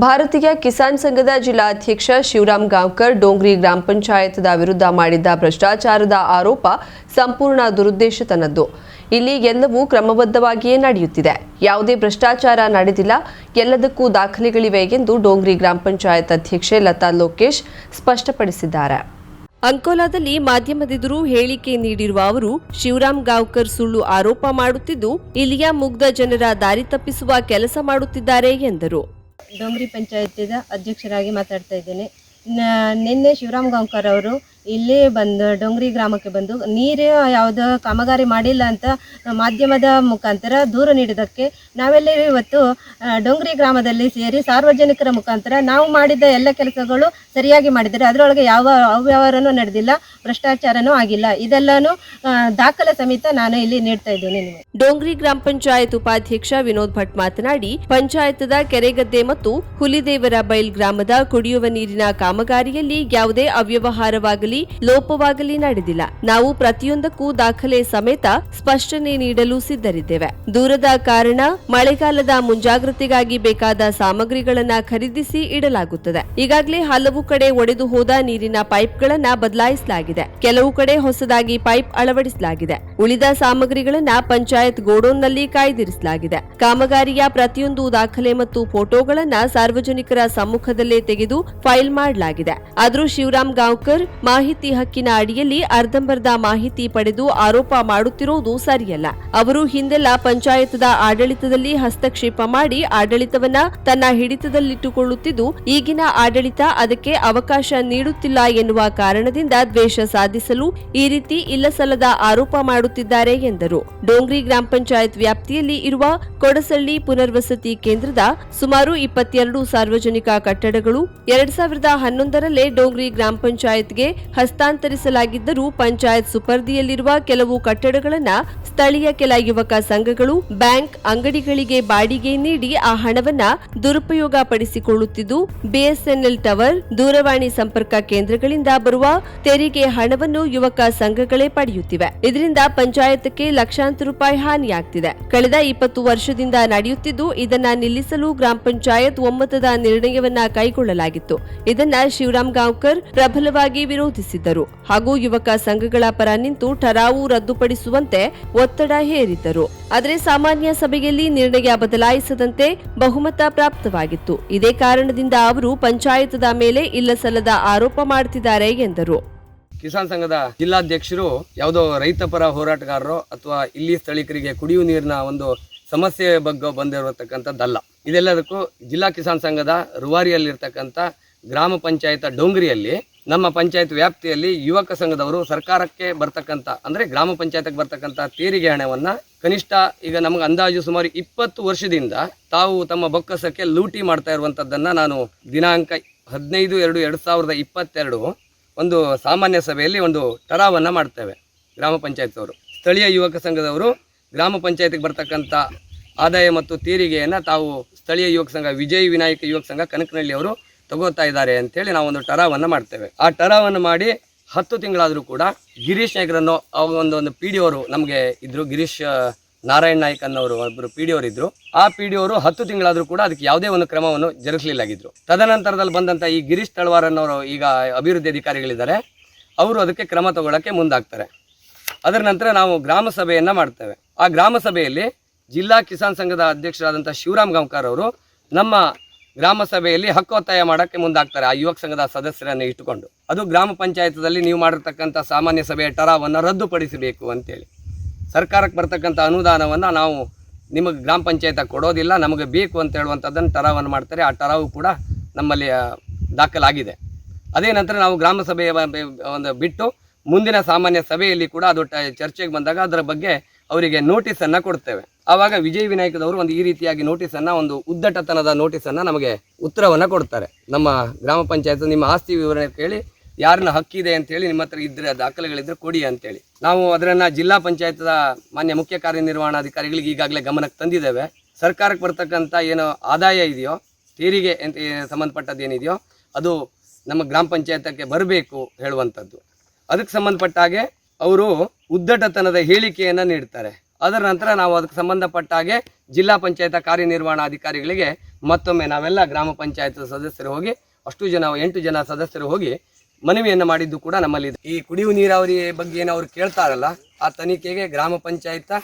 ಭಾರತೀಯ ಕಿಸಾನ್ ಸಂಘದ ಜಿಲ್ಲಾಧ್ಯಕ್ಷ ಶಿವರಾಮ್ ಗಾಂವ್ಕರ್ ಡೋಂಗ್ರಿ ಗ್ರಾಮ ಪಂಚಾಯತ್ದ ವಿರುದ್ಧ ಮಾಡಿದ್ದ ಭ್ರಷ್ಟಾಚಾರದ ಆರೋಪ ಸಂಪೂರ್ಣ ದುರುದ್ದೇಶತನದ್ದು. ಇಲ್ಲಿ ಎಲ್ಲವೂ ಕ್ರಮಬದ್ಧವಾಗಿಯೇ ನಡೆಯುತ್ತಿದೆ. ಯಾವುದೇ ಭ್ರಷ್ಟಾಚಾರ ನಡೆದಿಲ್ಲ. ಎಲ್ಲದಕ್ಕೂ ದಾಖಲೆಗಳಿವೆ ಎಂದು ಡೋಂಗ್ರಿ ಗ್ರಾಮ ಪಂಚಾಯತ್ ಅಧ್ಯಕ್ಷೆ ಲತಾ ಲೋಕೇಶ್ ಸ್ಪಷ್ಟಪಡಿಸಿದ್ದಾರೆ. ಅಂಕೋಲಾದಲ್ಲಿ ಮಾಧ್ಯಮದೆದುರು ಹೇಳಿಕೆ ನೀಡಿರುವ ಅವರು, ಶಿವರಾಮ್ ಗಾವ್ಕರ್ ಸುಳ್ಳು ಆರೋಪ ಮಾಡುತ್ತಿದ್ದು, ಇಲ್ಲಿಯ ಮುಗ್ಧ ಜನರ ದಾರಿ ತಪ್ಪಿಸುವ ಕೆಲಸ ಮಾಡುತ್ತಿದ್ದಾರೆ ಎಂದರು. ಡೋಂಗ್ರಿ ಪಂಚಾಯತಿದ ಅಧ್ಯಕ್ಷರಾಗಿ ಮಾತಾಡ್ತಾ ಇದ್ದೇನೆ. ನಿನ್ನೆ ಶಿವರಾಮ್ ಗಾಂವ್ಕರ್ ಅವರು ಇಲ್ಲಿ ಬಂದು ಡೊಂಗ್ರಿ ಗ್ರಾಮಕ್ಕೆ ಬಂದು ನೀರು ಯಾವುದೋ ಕಾಮಗಾರಿ ಮಾಡಿಲ್ಲ ಅಂತ ಮಾಧ್ಯಮದ ಮುಖಾಂತರ ದೂರು ನೀಡಿದ್ದಕ್ಕೆ ನಾವೆಲ್ಲರೂ ಇವತ್ತು ಡೊಂಗ್ರಿ ಗ್ರಾಮದಲ್ಲಿ ಸೇರಿ ಸಾರ್ವಜನಿಕರ ಮುಖಾಂತರ ನಾವು ಮಾಡಿದ ಎಲ್ಲ ಕೆಲಸಗಳು ಸರಿಯಾಗಿ ಮಾಡಿದರೆ ಅದರೊಳಗೆ ಯಾವ ಅವ್ಯವಹಾರನೂ ನಡೆದಿಲ್ಲ, ಭ್ರಷ್ಟಾಚಾರನೂ ಆಗಿಲ್ಲ. ಇದೆಲ್ಲನೂ ದಾಖಲೆ ಸಮೇತ ನಾನು ಇಲ್ಲಿ ನೀಡ್ತಾ ಇದ್ದೇನೆ ನಿಮಗೆ. ಡೋಂಗ್ರಿ ಗ್ರಾಮ ಪಂಚಾಯತ್ ಉಪಾಧ್ಯಕ್ಷ ವಿನೋದ್ ಭಟ್ ಮಾತನಾಡಿ, ಪಂಚಾಯತದ ಕೆರೆಗದ್ದೆ ಮತ್ತು ಹುಲಿದೇವರ ಬೈಲ್ ಗ್ರಾಮದ ಕುಡಿಯುವ ನೀರಿನ ಕಾಮಗಾರಿಯಲ್ಲಿ ಯಾವುದೇ ಅವ್ಯವಹಾರವಾಗಲಿ ಲೋಪವಾಗಲಿ ನಡೆದಿಲ್ಲ. ನಾವು ಪ್ರತಿಯೊಂದಕ್ಕೂ ದಾಖಲೆ ಸಮೇತ ಸ್ಪಷ್ಟನೆ ನೀಡಲು ಸಿದ್ಧರಿದ್ದೇವೆ. ದೂರದ ಕಾರಣ ಮಳೆಗಾಲದ ಮುಂಜಾಗ್ರತೆಗಾಗಿ ಬೇಕಾದ ಸಾಮಗ್ರಿಗಳನ್ನ ಖರೀದಿಸಿ ಇಡಲಾಗುತ್ತದೆ. ಈಗಾಗಲೇ ಹಲವು ಕಡೆ ಒಡೆದು ಹೋದ ನೀರಿನ ಪೈಪ್ಗಳನ್ನ ಬದಲಾಯಿಸಲಾಗಿದೆ. ಕೆಲವು ಕಡೆ ಹೊಸದಾಗಿ ಪೈಪ್ ಅಳವಡಿಸಲಾಗಿದೆ. ಉಳಿದ ಸಾಮಗ್ರಿಗಳನ್ನ ಪಂಚಾಯತ್ ಗೋಡೌನ್ನಲ್ಲಿ ಕಾಯ್ದಿರಿಸಲಾಗಿದೆ. ಕಾಮಗಾರಿಯ ಪ್ರತಿಯೊಂದು ದಾಖಲೆ ಮತ್ತು ಫೋಟೋಗಳನ್ನ ಸಾರ್ವಜನಿಕರ ಸಮ್ಮುಖದಲ್ಲೇ ತೆಗೆದು ಫೈಲ್ ಮಾಡಲಾಗಿದೆ. ಆದರೂ ಶಿವರಾಮ್ ಗಾಂವ್ಕರ್ ಮಾಹಿತಿ ಹಕ್ಕಿನ ಅಡಿಯಲ್ಲಿ ಅರ್ಧಂಬರ್ಧ ಮಾಹಿತಿ ಪಡೆದು ಆರೋಪ ಮಾಡುತ್ತಿರುವುದು ಸರಿಯಲ್ಲ. ಅವರು ಹಿಂದೆಲ್ಲ ಪಂಚಾಯತದ ಆಡಳಿತದಲ್ಲಿ ಹಸ್ತಕ್ಷೇಪ ಮಾಡಿ ಆಡಳಿತವನ್ನ ತನ್ನ ಹಿಡಿತದಲ್ಲಿಟ್ಟುಕೊಳ್ಳುತ್ತಿದ್ದು, ಈಗಿನ ಆಡಳಿತ ಅದಕ್ಕೆ ಅವಕಾಶ ನೀಡುತ್ತಿಲ್ಲ ಎನ್ನುವ ಕಾರಣದಿಂದ ದ್ವೇಷ ಸಾಧಿಸಲು ಈ ರೀತಿ ಇಲ್ಲಸಲ್ಲದ ಆರೋಪ ಮಾಡುತ್ತಿದ್ದಾರೆ ಎಂದರು. ಡೋಂಗ್ರಿ ಗ್ರಾಮ ಪಂಚಾಯತ್ ವ್ಯಾಪ್ತಿಯಲ್ಲಿ ಇರುವ ಕೊಡಸಳ್ಳಿ ಪುನರ್ವಸತಿ ಕೇಂದ್ರದ ಸುಮಾರು ಇಪ್ಪತ್ತೆರಡು ಸಾರ್ವಜನಿಕ ಕಟ್ಟಡಗಳು, ಎರಡ್ ಸಾವಿರದ ಹನ್ನೊಂದರಲ್ಲೇ ಡೋಂಗ್ರಿ ಗ್ರಾಮ ಪಂಚಾಯತ್ಗೆ ಹಸ್ತಾಂತರಿಸಲಾಗಿದ್ದರೂ ಪಂಚಾಯತ್ ಸುಪರ್ದಿಯಲ್ಲಿರುವ ಕೆಲವು ಕಟ್ಟಡಗಳನ್ನ ಸ್ಥಳೀಯ ಕೆಲ ಯುವಕ ಸಂಘಗಳು ಬ್ಯಾಂಕ್ ಅಂಗಡಿಗಳಿಗೆ ಬಾಡಿಗೆ ನೀಡಿ ಆ ಹಣವನ್ನ ದುರುಪಯೋಗ ಪಡಿಸಿಕೊಳ್ಳುತ್ತಿದ್ದು ಬಿಎಸ್ಎನ್ಎಲ್ ಟವರ್, ದೂರವಾಣಿ ಸಂಪರ್ಕ ಕೇಂದ್ರಗಳಿಂದ ಬರುವ ತೆರಿಗೆ ಹಣವನ್ನು ಯುವಕ ಸಂಘಗಳೇ ಪಡೆಯುತ್ತಿವೆ. ಇದರಿಂದ ಪಂಚಾಯತ್ಗೆ ಲಕ್ಷಾಂತರ ರೂಪಾಯಿ ಹಾನಿಯಾಗ್ತಿದೆ. ಕಳೆದ ಇಪ್ಪತ್ತು ವರ್ಷದಿಂದ ನಡೆಯುತ್ತಿದ್ದು, ಇದನ್ನ ನಿಲ್ಲಿಸಲು ಗ್ರಾಮ ಪಂಚಾಯತ್ ಒಮ್ಮತದ ನಿರ್ಣಯವನ್ನ ಕೈಗೊಳ್ಳಲಾಗಿತ್ತು. ಇದನ್ನ ಶಿವರಾಮ್ ಗಾಂವ್ಕರ್ ಪ್ರಬಲವಾಗಿ ವಿರೋಧಿಸಿದ್ದರು. ಹಾಗೂ ಯುವಕ ಸಂಘಗಳ ಪರ ನಿಂತು ಠರಾವು ರದ್ದುಪಡಿಸುವಂತೆ ಒತ್ತಡ ಹೇರಿದ್ದರು. ಆದರೆ ಸಾಮಾನ್ಯ ಸಭೆಯಲ್ಲಿ ನಿರ್ಣಯ ಬದಲಾಯಿಸದಂತೆ ಬಹುಮತ ಪ್ರಾಪ್ತವಾಗಿತ್ತು. ಇದೇ ಕಾರಣದಿಂದ ಅವರು ಪಂಚಾಯತದ ಮೇಲೆ ಇಲ್ಲಸಲ್ಲದ ಆರೋಪ ಮಾಡುತ್ತಿದ್ದಾರೆ ಎಂದರು. ಕಿಸಾನ್ ಸಂಘದ ಜಿಲ್ಲಾಧ್ಯಕ್ಷರು ಯಾವುದೋ ರೈತ ಪರ ಹೋರಾಟಗಾರರು ಅಥವಾ ಇಲ್ಲಿ ಸ್ಥಳೀಕರಿಗೆ ಕುಡಿಯುವ ನೀರಿನ ಒಂದು ಸಮಸ್ಯೆ ಬಗ್ಗೆ ಬಂದಿರತಕ್ಕಂಥದ್ದಲ್ಲ. ಇದೆಲ್ಲದಕ್ಕೂ ಜಿಲ್ಲಾ ಕಿಸಾನ್ ಸಂಘದ ರುವಾರಿಯಲ್ಲಿರ್ತಕ್ಕಂಥ ಗ್ರಾಮ ಪಂಚಾಯತ ಡೋಂಗ್ರಿಯಲ್ಲಿ ನಮ್ಮ ಪಂಚಾಯತ್ ವ್ಯಾಪ್ತಿಯಲ್ಲಿ ಯುವಕ ಸಂಘದವರು ಸರ್ಕಾರಕ್ಕೆ ಬರ್ತಕ್ಕಂಥ, ಅಂದರೆ ಗ್ರಾಮ ಪಂಚಾಯತ್ಗೆ ಬರ್ತಕ್ಕಂಥ ತೆರಿಗೆ ಹಣವನ್ನು ಕನಿಷ್ಠ ಈಗ ನಮಗೆ ಅಂದಾಜು ಸುಮಾರು ಇಪ್ಪತ್ತು ವರ್ಷದಿಂದ ತಾವು ತಮ್ಮ ಬೊಕ್ಕಸಕ್ಕೆ ಲೂಟಿ ಮಾಡ್ತಾ ಇರುವಂಥದ್ದನ್ನು ನಾನು ದಿನಾಂಕ ಹದಿನೈದು ಎರಡು ಎರಡು ಸಾವಿರದ ಇಪ್ಪತ್ತೆರಡು ಒಂದು ಸಾಮಾನ್ಯ ಸಭೆಯಲ್ಲಿ ಒಂದು ಠರಾವನ್ನು ಮಾಡ್ತೇವೆ ಗ್ರಾಮ ಪಂಚಾಯತ್ ಅವರು ಸ್ಥಳೀಯ ಯುವಕ ಸಂಘದವರು ಗ್ರಾಮ ಪಂಚಾಯತ್ಗೆ ಬರ್ತಕ್ಕಂಥ ಆದಾಯ ಮತ್ತು ತೆರಿಗೆಯನ್ನು ತಾವು ಸ್ಥಳೀಯ ಯುವಕ ಸಂಘ, ವಿಜಯ್ ವಿನಾಯಕ ಯುವಕ ಸಂಘ ಕನಕನಹಳ್ಳಿ ಅವರು ತಗೋತಾ ಇದ್ದಾರೆ ಅಂತೇಳಿ ನಾವು ಒಂದು ಟರಾವನ್ನು ಮಾಡ್ತೇವೆ. ಆ ಟರಾವನ್ನು ಮಾಡಿ ಹತ್ತು ತಿಂಗಳಾದರೂ ಕೂಡ ಗಿರೀಶ್ ನಾಯ್ಕರನ್ನು ಅವಾಗ ಒಂದು ಪಿ ಡಿ ಅವರು ನಮಗೆ ಇದ್ದರು ಗಿರೀಶ್ ನಾರಾಯಣ ನಾಯ್ಕ್ ಅನ್ನೋರು ಒಬ್ಬರು ಪಿ ಡಿ ಅವರು ಇದ್ರು. ಆ ಪಿ ಡಿ ಅವರು ಹತ್ತು ತಿಂಗಳಾದರೂ ಕೂಡ ಅದಕ್ಕೆ ಯಾವುದೇ ಒಂದು ಕ್ರಮವನ್ನು ಜರುಗಿಸಲಿಲ್ಲಾಗಿದ್ರು ತದನಂತರದಲ್ಲಿ ಬಂದಂಥ ಈ ಗಿರೀಶ್ ತಳವಾರ್ ಅನ್ನೋರು ಈಗ ಅಭಿವೃದ್ಧಿ ಅಧಿಕಾರಿಗಳಿದ್ದಾರೆ. ಅವರು ಅದಕ್ಕೆ ಕ್ರಮ ತಗೊಳ್ಳೋಕ್ಕೆ ಮುಂದಾಗ್ತಾರೆ. ಅದರ ನಂತರ ನಾವು ಗ್ರಾಮ ಸಭೆಯನ್ನ ಮಾಡ್ತೇವೆ. ಆ ಗ್ರಾಮ ಸಭೆಯಲ್ಲಿ ಜಿಲ್ಲಾ ಕಿಸಾನ್ ಸಂಘದ ಅಧ್ಯಕ್ಷರಾದಂಥ ಶಿವರಾಮ್ ಗಾಂವ್ಕರ್ ಅವರು ನಮ್ಮ ಗ್ರಾಮ ಸಭೆಯಲ್ಲಿ ಹಕ್ಕು ಒತ್ತಾಯ ಮಾಡೋಕ್ಕೆ ಮುಂದಾಗ್ತಾರೆ. ಆ ಯುವಕ ಸಂಘದ ಸದಸ್ಯರನ್ನು ಇಟ್ಟುಕೊಂಡು. ಅದು ಗ್ರಾಮ ಪಂಚಾಯತದಲ್ಲಿ ನೀವು ಮಾಡಿರ್ತಕ್ಕಂಥ ಸಾಮಾನ್ಯ ಸಭೆಯ ಟರಾವನ್ನು ರದ್ದುಪಡಿಸಬೇಕು ಅಂತೇಳಿ. ಸರ್ಕಾರಕ್ಕೆ ಬರ್ತಕ್ಕಂಥ ಅನುದಾನವನ್ನು ನಾವು ನಿಮಗೆ ಗ್ರಾಮ ಪಂಚಾಯತ ಕೊಡೋದಿಲ್ಲ, ನಮಗೆ ಬೇಕು ಅಂತ ಹೇಳುವಂಥದ್ದನ್ನು ಟರಾವನ್ನು ಮಾಡ್ತಾರೆ. ಆ ಟರಾವು ಕೂಡ ನಮ್ಮಲ್ಲಿ ದಾಖಲಾಗಿದೆ. ಅದೇ ನಂತರ ನಾವು ಗ್ರಾಮ ಸಭೆಯ ಒಂದು ಬಿಟ್ಟು ಮುಂದಿನ ಸಾಮಾನ್ಯ ಸಭೆಯಲ್ಲಿ ಕೂಡ ಅದು ಚರ್ಚೆಗೆ ಬಂದಾಗ ಅದರ ಬಗ್ಗೆ ಅವರಿಗೆ ನೋಟಿಸನ್ನು ಕೊಡ್ತೇವೆ. ಆವಾಗ ವಿಜಯ್ ವಿನಾಯಕದವರು ಒಂದು ಈ ರೀತಿಯಾಗಿ ನೋಟಿಸನ್ನು ಒಂದು ಉದ್ದಟತನದ ನೋಟಿಸನ್ನು ನಮಗೆ ಉತ್ತರವನ್ನು ಕೊಡ್ತಾರೆ. ನಮ್ಮ ಗ್ರಾಮ ಪಂಚಾಯತ್ ನಿಮ್ಮ ಆಸ್ತಿ ವಿವರಣೆ ಕೇಳಿ ಯಾರನ್ನ ಹಕ್ಕಿದೆ ಅಂತೇಳಿ ನಿಮ್ಮ ಹತ್ರ ಇದ್ರೆ, ದಾಖಲೆಗಳಿದ್ರೆ ಕೊಡಿ ಅಂತೇಳಿ. ನಾವು ಅದರನ್ನು ಜಿಲ್ಲಾ ಪಂಚಾಯತ್ ಮಾನ್ಯ ಮುಖ್ಯ ಕಾರ್ಯನಿರ್ವಹಣಾಧಿಕಾರಿಗಳಿಗೆ ಈಗಾಗಲೇ ಗಮನಕ್ಕೆ ತಂದಿದ್ದೇವೆ. ಸರ್ಕಾರಕ್ಕೆ ಬರ್ತಕ್ಕಂಥ ಏನೋ ಆದಾಯ ಇದೆಯೋ, ತೆರಿಗೆ ಅಂತ ಸಂಬಂಧಪಟ್ಟದ್ದು ಏನಿದೆಯೋ, ಅದು ನಮ್ಮ ಗ್ರಾಮ ಪಂಚಾಯತಕ್ಕೆ ಬರಬೇಕು ಹೇಳುವಂಥದ್ದು. ಅದಕ್ಕೆ ಸಂಬಂಧಪಟ್ಟ ಹಾಗೆ ಅವರು ಉದ್ದಟತನದ ಹೇಳಿಕೆಯನ್ನು ನೀಡ್ತಾರೆ. ಅದರ ನಂತರ ನಾವು ಅದಕ್ಕೆ ಸಂಬಂಧಪಟ್ಟ ಹಾಗೆ ಜಿಲ್ಲಾ ಪಂಚಾಯತ ಕಾರ್ಯನಿರ್ವಹಣಾಧಿಕಾರಿಗಳಿಗೆ ಮತ್ತೊಮ್ಮೆ ನಾವೆಲ್ಲ ಗ್ರಾಮ ಪಂಚಾಯತ್ ಸದಸ್ಯರು ಹೋಗಿ, ಅಷ್ಟು ಜನ, ಎಂಟು ಜನ ಸದಸ್ಯರು ಹೋಗಿ ಮನವಿಯನ್ನು ಮಾಡಿದ್ದು ಕೂಡ ನಮ್ಮಲ್ಲಿ. ಈ ಕುಡಿಯುವ ನೀರಾವರಿ ಬಗ್ಗೆ ಏನು ಅವರು ಕೇಳ್ತಾರಲ್ಲ, ಆ ತನಿಖೆಗೆ ಗ್ರಾಮ ಪಂಚಾಯತ್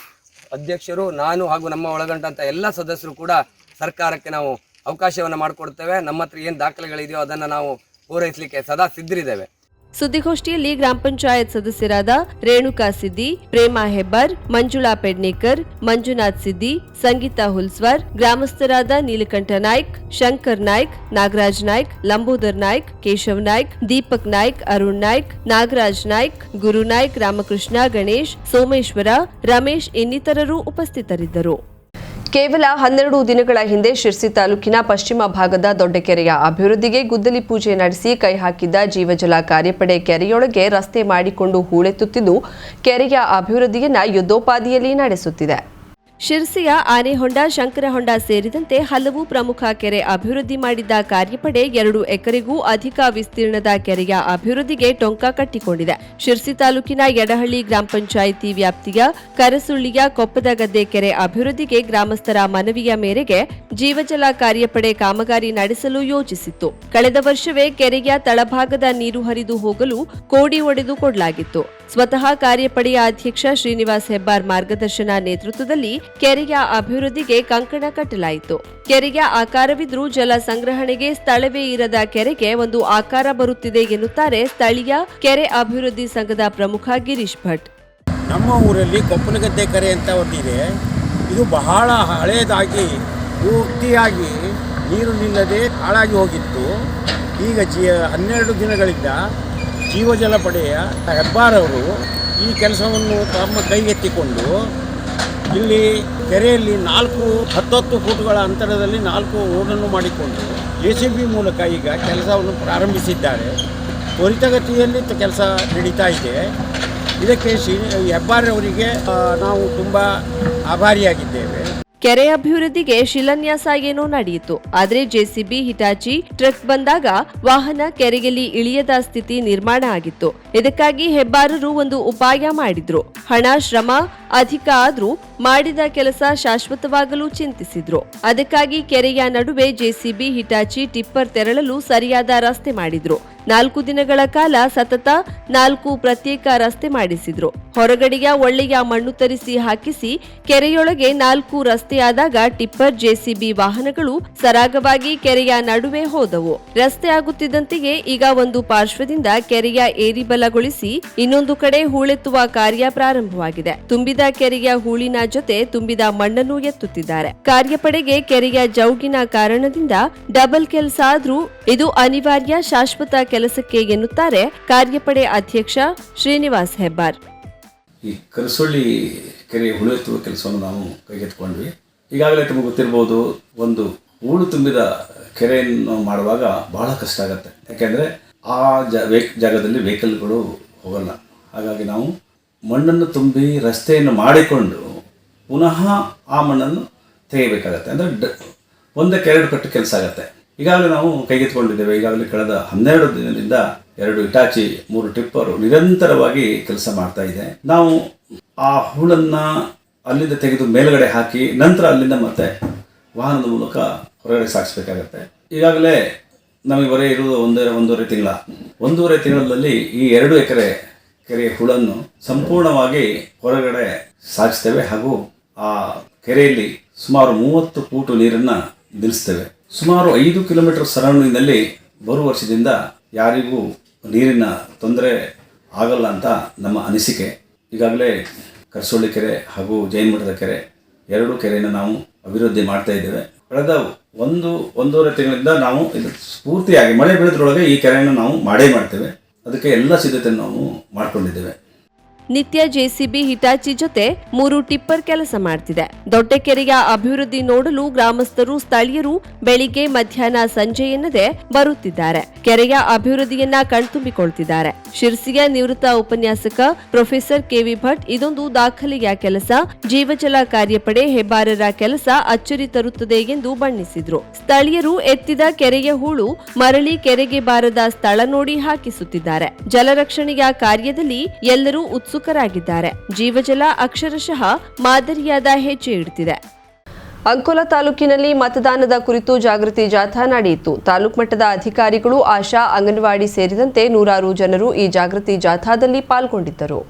ಅಧ್ಯಕ್ಷರು, ನಾನು ಹಾಗೂ ನಮ್ಮ ಒಳಗೊಂಡಂಥ ಎಲ್ಲ ಸದಸ್ಯರು ಕೂಡ ಸರ್ಕಾರಕ್ಕೆ ನಾವು ಅವಕಾಶವನ್ನು ಮಾಡಿಕೊಡ್ತೇವೆ. ನಮ್ಮ ಹತ್ರ ಏನು ದಾಖಲೆಗಳಿದೆಯೋ ಅದನ್ನು ನಾವು ಪೂರೈಸಲಿಕ್ಕೆ ಸದಾ ಸಿದ್ಧರಿದ್ದೇವೆ. ಸುದ್ದಿಗೋಷ್ಠಿಯಲ್ಲಿ ಗ್ರಾಮ ಪಂಚಾಯತ್ ಸದಸ್ಯರಾದ ರೇಣುಕಾ ಸಿದ್ದಿ, ಪ್ರೇಮಾ ಹೆಬ್ಬಾರ್, ಮಂಜುಳಾ ಪೆಡ್ನೇಕರ್, ಮಂಜುನಾಥ್ ಸಿದ್ದಿ, ಸಂಗೀತಾ ಹುಲ್ಸ್ವರ್, ಗ್ರಾಮಸ್ಥರಾದ ನೀಲಕಂಠ ನಾಯ್ಕ್, ಶಂಕರ್ ನಾಯ್ಕ್, ನಾಗರಾಜ್ ನಾಯ್ಕ್, ಲಂಬೋದರ್ ನಾಯ್ಕ್, ಕೇಶವ್ ನಾಯ್ಕ್, ದೀಪಕ್ ನಾಯ್ಕ್, ಅರುಣ್ ನಾಯ್ಕ್, ನಾಗರಾಜ್ ನಾಯ್ಕ್, ಗುರು ನಾಯ್ಕ್, ರಾಮಕೃಷ್ಣ, ಗಣೇಶ್, ಸೋಮೇಶ್ವರ, ರಮೇಶ್ ಇನ್ನಿತರರು ಉಪಸ್ಥಿತರಿದ್ದರು. ಕೇವಲ ಹನ್ನೆರಡು ದಿನಗಳ ಹಿಂದೆ ಶಿರ್ಸಿ ತಾಲೂಕಿನ ಪಶ್ಚಿಮ ಭಾಗದ ದೊಡ್ಡಕೆರೆಯ ಅಭಿವೃದ್ಧಿಗೆ ಗುದ್ದಲಿ ಪೂಜೆ ನಡೆಸಿ ಕೈ ಹಾಕಿದ್ದ ಜೀವಜಲ ಕಾರ್ಯಪಡೆ ಕೆರೆಯೊಳಗೆ ರಸ್ತೆ ಮಾಡಿಕೊಂಡು ಹೂಳೆತ್ತುತ್ತಿದ್ದು, ಕೆರೆಯ ಅಭಿವೃದ್ಧಿಯನ್ನು ಯುದ್ಧೋಪಾದಿಯಲ್ಲಿ ನಡೆಸುತ್ತಿದೆ. ಶಿರ್ಸಿಯ ಆನೆಹೊಂಡ, ಶಂಕರಹೊಂಡ ಸೇರಿದಂತೆ ಹಲವು ಪ್ರಮುಖ ಕೆರೆ ಅಭಿವೃದ್ಧಿ ಮಾಡಿದ್ದ ಕಾರ್ಯಪಡೆ ಎರಡು ಎಕರೆಗೂ ಅಧಿಕ ವಿಸ್ತೀರ್ಣದ ಕೆರೆಯ ಅಭಿವೃದ್ಧಿಗೆ ಟೊಂಕ ಕಟ್ಟಿಕೊಂಡಿದೆ. ಶಿರ್ಸಿ ತಾಲೂಕಿನ ಯಡಹಳ್ಳಿ ಗ್ರಾಮ ಪಂಚಾಯಿತಿ ವ್ಯಾಪ್ತಿಯ ಕರಸುಳ್ಳಿಯ ಕೊಪ್ಪದ ಗದ್ದೆ ಕೆರೆ ಅಭಿವೃದ್ಧಿಗೆ ಗ್ರಾಮಸ್ಥರ ಮನವಿಯ ಮೇರೆಗೆ ಜೀವಜಲ ಕಾರ್ಯಪಡೆ ಕಾಮಗಾರಿ ನಡೆಸಲು ಯೋಜಿಸಿತ್ತು ಕಳೆದ ವರ್ಷವೇ ಕೆರೆಯ ತಳಭಾಗದ ನೀರು ಹರಿದು ಹೋಗಲು ಕೋಡಿ ಒಡೆದು ಕೊಡಲಾಗಿತ್ತು. ಸ್ವತಃ ಕಾರ್ಯಪಡೆಯ ಅಧ್ಯಕ್ಷ ಶ್ರೀನಿವಾಸ್ ಹೆಬ್ಬಾರ್ ಮಾರ್ಗದರ್ಶನ ನೇತೃತ್ವದಲ್ಲಿ ಕೆರೆಯ ಅಭಿವೃದ್ಧಿಗೆ ಕಂಕಣ ಕಟ್ಟಲಾಯಿತು. ಕೆರೆಯ ಆಕಾರವಿದ್ರೂ ಜಲ ಸಂಗ್ರಹಣೆಗೆ ಸ್ಥಳವೇ ಇರದ ಕೆರೆಗೆ ಒಂದು ಆಕಾರ ಬರುತ್ತಿದೆ ಎನ್ನುತ್ತಾರೆ ಸ್ಥಳೀಯ ಕೆರೆ ಅಭಿವೃದ್ಧಿ ಸಂಘದ ಪ್ರಮುಖ ಗಿರೀಶ್ ಭಟ್. ನಮ್ಮ ಊರಲ್ಲಿ ಕೊಪ್ಪನಗದ್ದೆ ಕೆರೆ ಅಂತ ಒಂದಿದೆ ಇದು ಬಹಳ ಹಳೆಯದಾಗಿ ಪೂರ್ತಿಯಾಗಿ ನೀರು ನಿಲ್ಲದೆ ಹಾಳಾಗಿ ಹೋಗಿತ್ತು. ಈಗ ಜಿ ಹನ್ನೆರಡು ದಿನಗಳಿಂದ ಜೀವಜಲ ಪಡೆಯ ಹೆಬ್ಬಾರವರು ಈ ಕೆಲಸವನ್ನು ತಮ್ಮ ಕೈಗೆತ್ತಿಕೊಂಡು ಇಲ್ಲಿ ಕೆರೆಯಲ್ಲಿ ನಾಲ್ಕು ಹತ್ತತ್ತು ಫೂಟ್ಗಳ ಅಂತರದಲ್ಲಿ ನಾಲ್ಕು ಓಡನ್ನು ಮಾಡಿಕೊಂಡು ಎ ಸಿ ಬಿ ಮೂಲಕ ಈಗ ಕೆಲಸವನ್ನು ಪ್ರಾರಂಭಿಸಿದ್ದಾರೆ. ತ್ವರಿತಗತಿಯಲ್ಲಿ ಕೆಲಸ ನಡೀತಾ ಇದೆ. ಇದಕ್ಕೆ ಶ್ರೀ ಹೆಬ್ಬಾರವರಿಗೆ ನಾವು ತುಂಬ ಆಭಾರಿಯಾಗಿದ್ದೇವೆ. ಕೆರೆ ಅಭಿವೃದ್ಧಿಗೆ ಶಿಲಾನ್ಯಾಸ ಏನೋ ನಡೆಯಿತು. ಆದರೆ ಜೆಸಿಬಿ, ಹಿಟಾಚಿ ಟ್ರಕ್ ಬಂದಾಗ ವಾಹನ ಕೆರೆಯಲ್ಲಿ ಇಳಿಯದ ಸ್ಥಿತಿ ನಿರ್ಮಾಣ ಆಗಿತ್ತು. ಇದಕ್ಕಾಗಿ ಹೆಬ್ಬಾರರು ಒಂದು ಉಪಾಯ ಮಾಡಿದ್ರು. ಹಣ, ಶ್ರಮ ಅಧಿಕ ಆದ್ರೂ ಮಾಡಿದ ಕೆಲಸ ಶಾಶ್ವತವಾಗಲು ಚಿಂತಿಸಿದ್ರು. ಅದಕ್ಕಾಗಿ ಕೆರೆಯ ನಡುವೆ ಜೆಸಿಬಿ, ಹಿಟಾಚಿ ಟಿಪ್ಪರ್ ತೆರಳಲು ಸರಿಯಾದ ರಸ್ತೆ ಮಾಡಿದ್ರು. ನಾಲ್ಕು ದಿನಗಳ ಕಾಲ ಸತತ ನಾಲ್ಕು ಪ್ರತ್ಯೇಕ ರಸ್ತೆ ಮಾಡಿಸಿದ್ರು. ಹೊರಗಡೆಯ ಒಳ್ಳೆಯ ಮಣ್ಣು ತರಿಸಿ ಹಾಕಿಸಿ ಕೆರೆಯೊಳಗೆ ನಾಲ್ಕು ರಸ್ತೆಯಾದಾಗ ಟಿಪ್ಪರ್ ಜೆಸಿಬಿ ವಾಹನಗಳು ಸರಾಗವಾಗಿ ಕೆರೆಯ ನಡುವೆ ಹೋದವು. ರಸ್ತೆ ಆಗುತ್ತಿದ್ದಂತೆಯೇ ಈಗ ಒಂದು ಪಾರ್ಶ್ವದಿಂದ ಕೆರೆಯ ಏರಿಬಲಗೊಳಿಸಿ ಇನ್ನೊಂದು ಕಡೆ ಹೂಳೆತ್ತುವ ಕಾರ್ಯ ಪ್ರಾರಂಭವಾಗಿದೆ. ತುಂಬಿದ ಕೆರೆಯ ಹೂಳಿನ ಜೊತೆ ತುಂಬಿದ ಮಣ್ಣನ್ನು ಎತ್ತುತ್ತಿದ್ದಾರೆ. ಕಾರ್ಯಪಡೆಗೆ ಕೆರೆಯ ಜೌಗಿನ ಕಾರಣದಿಂದ ಡಬಲ್ ಕೆಲಸ ಆದ್ರೂ ಇದು ಅನಿವಾರ್ಯ ಶಾಶ್ವತ ಕೆಲಸಕ್ಕೆ ಎನ್ನುತ್ತಾರೆ ಕಾರ್ಯಪಡೆ ಅಧ್ಯಕ್ಷ ಶ್ರೀನಿವಾಸ್ ಹೆಬ್ಬಾರ್. ಈ ಕರಸೊಳ್ಳಿ ಕೆರೆ ಉಳಿಯುತ್ತಿರುವ ಕೆಲಸವನ್ನು ನಾವು ಕೈಗೆತ್ತಿಕೊಂಡ್ವಿ. ಈಗಾಗಲೇ ತಮಗೆ ಗೊತ್ತಿರ್ಬೋದು ಒಂದು ಹೂಳು ತುಂಬಿದ ಕೆರೆಯನ್ನು ಮಾಡುವಾಗ ಬಹಳ ಕಷ್ಟ ಆಗುತ್ತೆ. ಯಾಕೆಂದರೆ ಆ ಜ ವೇಕ್ ಜಾಗದಲ್ಲಿ ವೆಹಿಕಲ್ಗಳು ಹೋಗಲ್ಲ. ಹಾಗಾಗಿ ನಾವು ಮಣ್ಣನ್ನು ತುಂಬಿ ರಸ್ತೆಯನ್ನು ಮಾಡಿಕೊಂಡು ಪುನಃ ಆ ಮಣ್ಣನ್ನು ತೆಗೆಯಬೇಕಾಗತ್ತೆ. ಅಂದರೆ ಡ, ಒಂದಕ್ಕೆ ಎರಡು ಕಟ್ಟು ಕೆಲಸ ಆಗುತ್ತೆ. ಈಗಾಗಲೇ ನಾವು ಕೈಗೆತ್ತಿಕೊಂಡಿದ್ದೇವೆ. ಈಗಾಗಲೇ ಕಳೆದ ಹನ್ನೆರಡು ದಿನದಿಂದ ಎರಡು ಇಟಾಚಿ, ಮೂರು ಟಿಪ್ಪರು ನಿರಂತರವಾಗಿ ಕೆಲಸ ಮಾಡ್ತಾ ಇದೆ. ನಾವು ಆ ಹೂಳನ್ನು ಅಲ್ಲಿಂದ ತೆಗೆದು ಮೇಲುಗಡೆ ಹಾಕಿ, ನಂತರ ಅಲ್ಲಿಂದ ಮತ್ತೆ ವಾಹನದ ಮೂಲಕ ಹೊರಗಡೆ ಸಾಗಿಸ್ಬೇಕಾಗತ್ತೆ. ಈಗಾಗಲೇ ನಮಗೆ ಬರೀ ಇರುವುದು ಒಂದೇ ಒಂದೂವರೆ ತಿಂಗಳ. ಒಂದೂವರೆ ತಿಂಗಳಲ್ಲಿ ಈ ಎರಡು ಎಕರೆ ಕೆರೆ ಹುಳನ್ನು ಸಂಪೂರ್ಣವಾಗಿ ಹೊರಗಡೆ ಸಾಗಿಸ್ತೇವೆ ಹಾಗೂ ಆ ಕೆರೆಯಲ್ಲಿ ಸುಮಾರು ಮೂವತ್ತು ಫೂಟು ನೀರನ್ನು ನಿಲ್ಲಿಸ್ತೇವೆ. ಸುಮಾರು ಐದು ಕಿಲೋಮೀಟರ್ ಸರೌಂಡಿಂಗ್ನಲ್ಲಿ ಬರುವ ವರ್ಷದಿಂದ ಯಾರಿಗೂ ನೀರಿನ ತೊಂದರೆ ಆಗಲ್ಲ ಅಂತ ನಮ್ಮ ಅನಿಸಿಕೆ. ಈಗಾಗಲೇ ಕರ್ಸೋಳ್ಳಿ ಕೆರೆ ಹಾಗೂ ಜೈನ್ ಮಠದ ಕೆರೆ ಎರಡು ಕೆರೆಯನ್ನು ನಾವು ಅಭಿವೃದ್ಧಿ ಮಾಡ್ತಾ ಇದ್ದೇವೆ. ಕಳೆದ ಒಂದು, ಒಂದೂವರೆ ತಿಂಗಳಿಂದ ನಾವು ಇದು ಸ್ಫೂರ್ತಿಯಾಗಿ ಮಳೆ ಬೀಳದ್ರೊಳಗೆ ಈ ಕೆರೆಯನ್ನು ನಾವು ಮಾಡೇ ಮಾಡ್ತೇವೆ. ಅದಕ್ಕೆ ಎಲ್ಲ ಸಿದ್ಧತೆಯನ್ನು ನಾವು ಮಾಡಿಕೊಂಡಿದ್ದೇವೆ. ನಿತ್ಯ ಜೆಸಿಬಿ ಹಿಟಾಚಿ ಜೊತೆ ಮೂರು ಟಿಪ್ಪರ್ ಕೆಲಸ ಮಾಡ್ತಿದೆ. ದೊಡ್ಡ ಕೆರೆಯ ಅಭಿವೃದ್ಧಿ ನೋಡಲು ಗ್ರಾಮಸ್ಥರು, ಸ್ಥಳೀಯರು ಬೆಳಿಗ್ಗೆ ಮಧ್ಯಾಹ್ನ ಸಂಜೆ ಎನ್ನದೆ ಬರುತ್ತಿದ್ದಾರೆ. ಕೆರೆಯ ಅಭಿವೃದ್ಧಿಯನ್ನ ಕಣ್ತುಂಬಿಕೊಳ್ತಿದ್ದಾರೆ. ಶಿರ್ಸಿಯ ನಿವೃತ್ತ ಉಪನ್ಯಾಸಕ ಪ್ರೊಫೆಸರ್ ಕೆವಿ ಭಟ್, ಇದೊಂದು ದಾಖಲೆಯ ಕೆಲಸ. ಜೀವಜಲ ಕಾರ್ಯಪಡೆ ಹೆಬ್ಬಾರರ ಕೆಲಸ ಅಚ್ಚರಿ ತರುತ್ತದೆ ಎಂದು ಬಣ್ಣಿಸಿದ್ರು. ಸ್ಥಳೀಯರು ಎತ್ತಿದ ಕೆರೆಯ ಹೂಳು ಮರಳಿ ಕೆರೆಗೆ ಬಾರದ ಸ್ಥಳ ನೋಡಿ ಹಾಕಿಸುತ್ತಿದ್ದಾರೆ. ಜಲರಕ್ಷಣೆಯ ಕಾರ್ಯದಲ್ಲಿ ಎಲ್ಲರೂ ಉತ್ಸುಕರಾಗಿದ್ದಾರೆ. ಜೀವಜಲ ಅಕ್ಷರಶಃ ಮಾದರಿಯಾದ ಹೆಜ್ಜೆ ಇಡುತ್ತಿದೆ ಅಂಕೋಲಾ ತಾಲೂಕಿನಲ್ಲಿ ಮತದಾನದ ಕುರಿತು ಜಾಗೃತಿ ಜಾಥಾ ನಡೆಯಿತು. ತಾಲೂಕು ಮಟ್ಟದ ಅಧಿಕಾರಿಗಳು ಆಶಾ ಅಂಗನವಾಡಿ ಸೇರಿದಂತೆ ನೂರಾರು ಜನರು ಈ ಜಾಗೃತಿ ಜಾಥಾದಲ್ಲಿ ಪಾಲ್ಗೊಂಡಿದ್ದರು.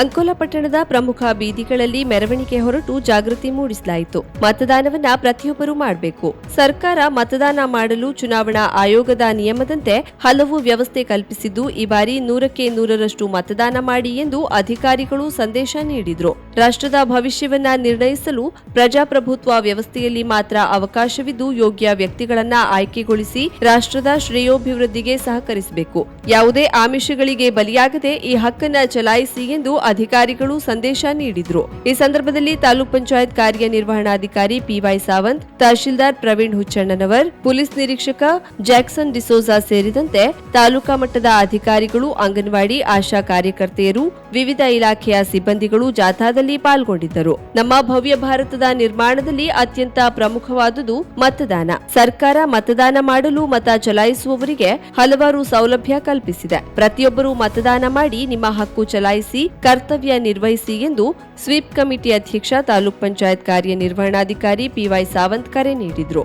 ಅಂಕೋಲಾ ಪಟ್ಟಣದ ಪ್ರಮುಖ ಬೀದಿಗಳಲ್ಲಿ ಮೆರವಣಿಗೆ ಹೊರಟು ಜಾಗೃತಿ ಮೂಡಿಸಲಾಯಿತು. ಮತದಾನವನ್ನ ಪ್ರತಿಯೊಬ್ಬರು ಮಾಡಬೇಕು. ಸರ್ಕಾರ ಮತದಾನ ಮಾಡಲು ಚುನಾವಣಾ ಆಯೋಗದ ನಿಯಮದಂತೆ ಹಲವು ವ್ಯವಸ್ಥೆ ಕಲ್ಪಿಸಿದ್ದು, ಈ ಬಾರಿ ನೂರಕ್ಕೆ ನೂರರಷ್ಟು ಮತದಾನ ಮಾಡಿ ಎಂದು ಅಧಿಕಾರಿಗಳು ಸಂದೇಶ ನೀಡಿದ್ರು. ರಾಷ್ಟ್ರದ ಭವಿಷ್ಯವನ್ನ ನಿರ್ಣಯಿಸಲು ಪ್ರಜಾಪ್ರಭುತ್ವ ವ್ಯವಸ್ಥೆಯಲ್ಲಿ ಮಾತ್ರ ಅವಕಾಶವಿದ್ದು, ಯೋಗ್ಯ ವ್ಯಕ್ತಿಗಳನ್ನ ಆಯ್ಕೆಗೊಳಿಸಿ ರಾಷ್ಟ್ರದ ಶ್ರೇಯೋಭಿವೃದ್ಧಿಗೆ ಸಹಕರಿಸಬೇಕು. ಯಾವುದೇ ಆಮಿಷಗಳಿಗೆ ಬಲಿಯಾಗದೆ ಈ ಹಕ್ಕನ್ನ ಚಲಾಯಿಸಿ ಎಂದು ಅಧಿಕಾರಿಗಳು ಸಂದೇಶ ನೀಡಿದ್ರು. ಈ ಸಂದರ್ಭದಲ್ಲಿ ತಾಲೂಕ್ ಪಂಚಾಯತ್ ಕಾರ್ಯನಿರ್ವಹಣಾಧಿಕಾರಿ ಪಿವೈ ಸಾವಂತ್, ತಹಶೀಲ್ದಾರ್ ಪ್ರವೀಣ್ ಹುಚ್ಚಣ್ಣನವರ್, ಪೊಲೀಸ್ ನಿರೀಕ್ಷಕ ಜಾಕ್ಸನ್ ಡಿಸೋಜಾ ಸೇರಿದಂತೆ ತಾಲೂಕಾ ಮಟ್ಟದ ಅಧಿಕಾರಿಗಳು, ಅಂಗನವಾಡಿ ಆಶಾ ಕಾರ್ಯಕರ್ತೆಯರು, ವಿವಿಧ ಇಲಾಖೆಯ ಸಿಬ್ಬಂದಿಗಳು ಜಾಥಾದಲ್ಲಿ ಪಾಲ್ಗೊಂಡಿದ್ದರು. ನಮ್ಮ ಭವ್ಯ ಭಾರತದ ನಿರ್ಮಾಣದಲ್ಲಿ ಅತ್ಯಂತ ಪ್ರಮುಖವಾದುದು ಮತದಾನ. ಸರ್ಕಾರ ಮತದಾನ ಮಾಡಲು ಮತ ಚಲಾಯಿಸುವವರಿಗೆ ಹಲವಾರು ಸೌಲಭ್ಯ ಕಲ್ಪಿಸಿದೆ. ಪ್ರತಿಯೊಬ್ಬರು ಮತದಾನ ಮಾಡಿ ನಿಮ್ಮ ಹಕ್ಕು ಚಲಾಯಿಸಿ ಕರ್ತವ್ಯ ನಿರ್ವಹಿಸಿ ಎಂದು ಸ್ವೀಪ್ ಕಮಿಟಿ ಅಧ್ಯಕ್ಷ ತಾಲೂಕ್ ಪಂಚಾಯತ್ ಕಾರ್ಯನಿರ್ವಹಣಾಧಿಕಾರಿ ಪಿವೈ ಸಾವಂತ್ ಕರೆ ನೀಡಿದ್ರು.